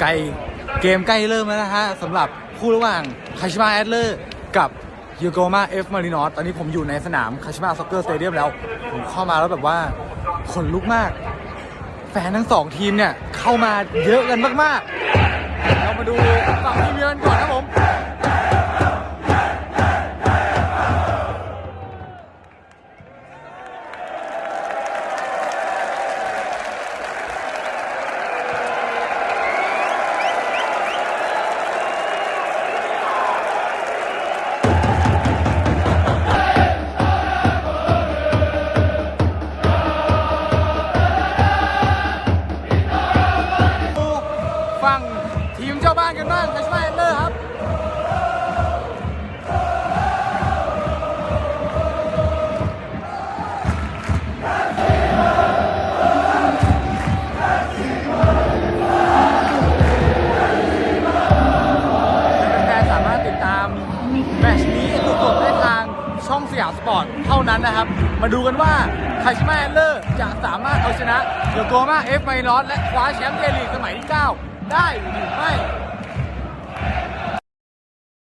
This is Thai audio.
ไกลเกมใกล้เริ่มแล้วนะฮะสำหรับคู่ระหว่างคาชิมาแอดเลอร์กับยูโกมาเอฟมารินอสตอนนี้ผมอยู่ในสนามคาชิมาซ็อกเกอร์สเตเดียมแล้ว ผมเข้ามาแล้วแบบว่าขนลุกมาก แฟนทั้งสองทีมเนี่ย เข้ามาเยอะกันมาก ๆ ฝั่งทีมเจ้าบ้านกันบ้างคาชมาแอเลอร์ครับแฟนๆสามารถติดตามแมช์นี้สดๆได้ทางช่องสยามสปอร์ตเท่านั้นนะครับ มาดูกันว่าคาชิมาแอเลอร์จะสามารถเอาชนะโยโกมาเอฟไมลอสและคว้าแชมป์เจลีกสมัยที่ 9 ได้หรือไม่